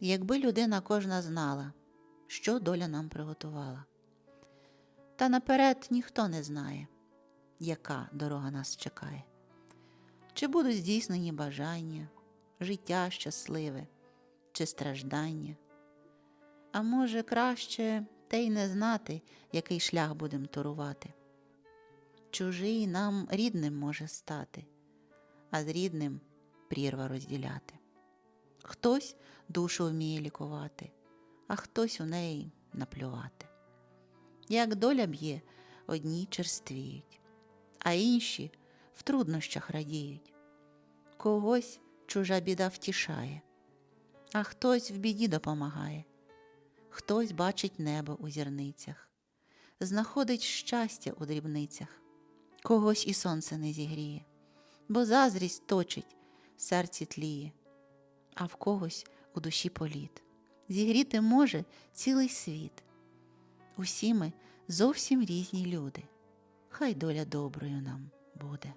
Якби людина кожна знала, що доля нам приготувала. Та наперед ніхто не знає, яка дорога нас чекає. Чи будуть здійснені бажання, життя щасливе, чи страждання. А може, краще те й не знати, який шлях будем турувати. Чужий нам рідним може стати, а з рідним прірва розділяти. Хтось душу вміє лікувати, а хтось у неї наплювати. Як доля б'є, одні черствіють, а інші в труднощах радіють. Когось чужа біда втішає, а хтось в біді допомагає, хтось бачить небо у зірницях, знаходить щастя у дрібницях, когось і сонце не зігріє, бо заздрість точить, серці тліє, а в когось у душі політ. Зігріти може цілий світ. Усі ми зовсім різні люди. Хай доля доброю нам буде.